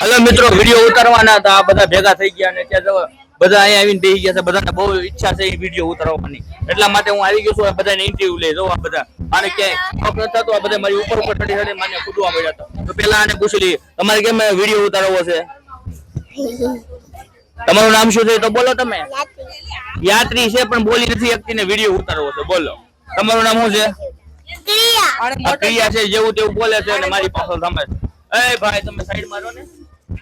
Hello મિત્રો video ઉતારવાના હતા. આ બધા ભેગા થઈ ગયા અને ત્યાં બધા અહીંયા આવીને બેસી ગયા છે. બધાને બહુ ઈચ્છા છે એ વીડિયો ઉતારવાની. એટલા માટે હું આવી ગયો છું. બધાને ઇન્ટરવ્યુ લઈ જો આ બધા. અને ક્યાંય પગ નતા તો આ બધા મારી ઉપર ઉપર ચડી ચડી મને કૂદવા મળ્યા હતા. તો પેલા આને પૂછી લઈએ. તમારે કેમ વીડિયો ઉતારવો છે? તમારું નામ શું છે તો બોલો તમે. યાત્રી છે પણ બોલી નથી શકતી ને વીડિયો ઉતારવો છે. બોલો. તમારું નામ શું છે? ક્રિયા. છે જેવું તેવું બોલે છે અને મારી પાછળ તમે એ ભાઈ તમે સાઈડ મારો ને.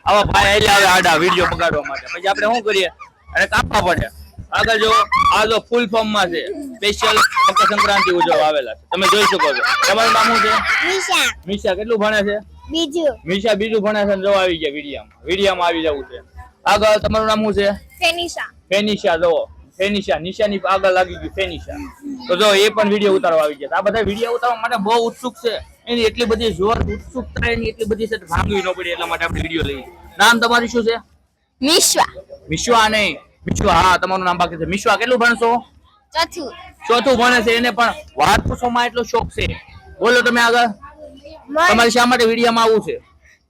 આવા ભાઈ આયલા આવે આડા વીડિયો બગાડવા માટે. પછી આપણે શું કરીએ? અને કાપવા પડે. આગળ જો આ જો ફૂલ ફોર્મમાં છે. સ્પેશિયલ મકર સંક્રાંતિ ઉજવવા આવેલા છે. તમે જોઈ શકો છો. તમારું નામ શું છે? મિશા. મિશા કેટલું ભણે છે? બીજું. મિશા બીજું ભણે છે ને જો આવી ગયા વિડીયામાં. વિડીયામાં આવી જવું છે. આગળ તમારું નામ શું છે? ફેનિશા. ફેનિશા જો ફેનિશા. નિશાની આગળ લાગી ગયું ફેનિશા. તો જો એ પણ વીડિયો ઉતારવા આવી ગયા આ બધા વીડિયો ઉતારવા માટે બહુ ઉત્સુક છે. એની એટલી બધી જોર ઉત્સુકતા એની એટલી બધી છે ભાંગવી ન પડે એટલા માટે આપણે વીડિયો લઈએ. નામ તમારું શું છે? મિશ્વા. વિશ્વા નહીં. મિશ્વા હા તમારું નામ બાકી છે. વિશ્વા કેટલું ભણશો? ચોથું. ચોથું ભણે છે એને પણ વાત પૂછવામાં એટલો શોખ છે. બોલો તમે આગળ. તમારે શા માટે વિડીયામાં આવવું છે?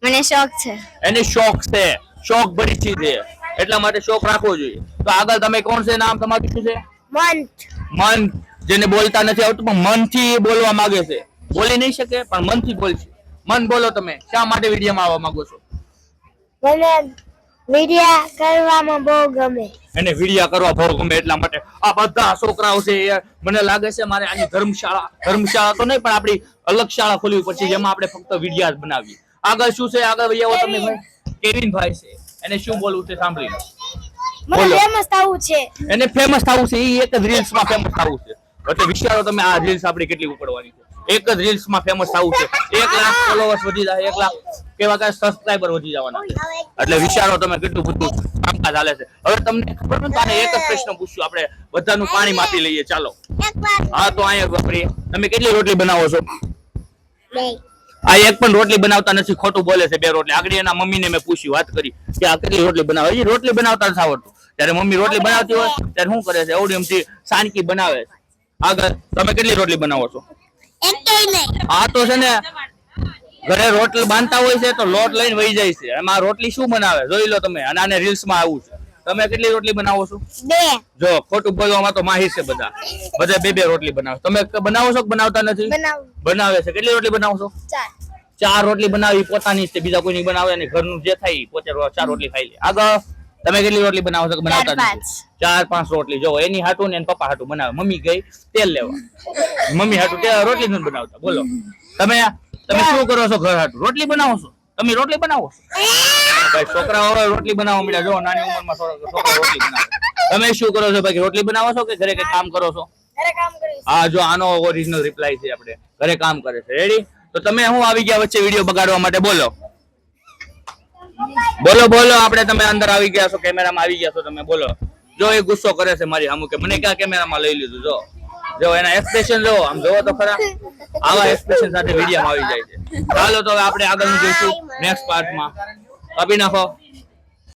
મને શોખ છે. એને શોખ છે. શોખ ભરી ચીજ છે. એટલા માટે શોખ રાખવો જોઈએ. તો આગળ તમે કોણ છે? નામ તમારું શું છે? મન મન. જેને બોલતા નથી આવતું પણ મનથી બોલવા માંગે છે. બોલી નહીં શકે પણ મનથી બોલશે. મન બોલો તમે. શા માટે વિડીયોમાં આવવા માંગો છો? મને વિડિયા કરવામાં બહુ ગમે. એને વિડિયા કરવા બહુ ગમે એટલા માટે. આ બધા છોકરાઓ છે એ મને લાગે છે મારે આની ધર્મશાળા ધર્મશાળા તો નહીં પણ આપણી અલગ શાળા ખોલવી પડશે જેમાં આપણે ફક્ત વિડિયા જ બનાવીએ. આગળ શું છે? આગળ વૈયાઓ આવો તમે ભાઈ કેવિન ભાઈ છે. એને શું બોલવું છે સાંભળી. મને ફેમસ થવું છે. એને ફેમસ થવું છે. એ એક જ રીલ્સમાં ફેમસ થવું છે. એટલે વિચારો તમે આ રીલ્સ આપણી કેટલી ઉપડવાની છે. એક જ રીલ્સમાં ફેમસ થવું છે. એક લાખ ફોલોવર્સ વધી જાય એક લાખ કેવા કે સબસ્ક્રાઈબર વધી જવાના એટલે વિચારો તમે કેટલું બધું કામકાજ ચાલે છે. હવે તમને ખબર ને એક જ પ્રશ્ન પૂછ્યું. આપણે બધાનું પાણી માપી લઈએ. ચાલો. હા તો અહીંયા વાપરીએ. તમે કેટલી રોટલી બનાવો છો? આ એક પણ રોટલી બનાવતા નથી ખોટું બોલે છે બે રોટલી. આગળ એના મમ્મીને મેં પૂછ્યું વાત કરી કે આ કેટલી રોટલી બનાવે? એ રોટલી બનાવતા નથી આવડતું. ત્યારે મમ્મી રોટલી બનાવતી હોય ત્યારે શું કરે છે? એવડી એમથી સાનકી બનાવે આગળ તમે કેટલી રોટલી બનાવો છો? આ તો છે ને ઘરે રોટલી બાંધતા હોય છે તો લોટ લઈને વહી જાય છે. એમાં રોટલી શું બનાવે? જોઈ લો તમે. અને આને રીલ્સમાં આવું છે. તમે કેટલી રોટલી બનાવો છો? બે. જો ખોટું બોલવામાં તો માહિર છે બધા. બધા બે બે રોટલી બનાવે. તમે બનાવો છો કે બનાવતા નથી? બનાવે. છે. કેટલી રોટલી બનાવો છો? ચાર. ચાર રોટલી બનાવી પોતાની છે. બીજા કોઈની બનાવે અને ઘરનું જે થાય પોતે ચાર રોટલી ખાઈ લે. આગળ. તમે કેટલી રોટલી બનાવો છો બનાવતા ચાર, પાંચ. રોટલી. જો એની હાટું ને પપ્પા હાટું બનાવે. મમ્મી ગઈ તેલ લેવા. મમ્મી હાટું રોટલી નથી બનાવતા. બોલો. તમે તમે શું કરો છો ઘર હાટું? રોટલી બનાવો છો? તમે રોટલી બનાવો છો? ભાઈ છોકરાઓ રોટલી બનાવો મળ્યા જો નાની ઉંમરમાં છોકરા છોકરા રોટલી બનાવે. તમે શું કરો છો ભાઈ? રોટલી બનાવો છો કે ઘરે કઈ કામ કરો છો? હા જો આનો ઓરિજિનલ રિપ્લાય છે આપણે. ઘરે કામ કરે છે. રેડી તો તમે હું આવી ગયા વચ્ચે વીડિયો બગાડવા માટે? બોલો. બોલો બોલો, આપણે તમે અંદર આવી ગયા છો, કેમેરામાં આવી ગયા છો તમે, બોલો. જો એ ગુસ્સો કરે છે મારી અમુક. મને ક્યાં કેમેરામાં લઈ લીધું, જો. જો એના એક્સપ્રેશન જો આમ જોવો તો ખરા. આવા એક્સપ્રેશન સાથે વિડીયોમાં આવી જાય છે. ચાલો તો આપણે આગળ જોઈશું નેક્સ્ટ પાર્ટમાં કાપી નાખો.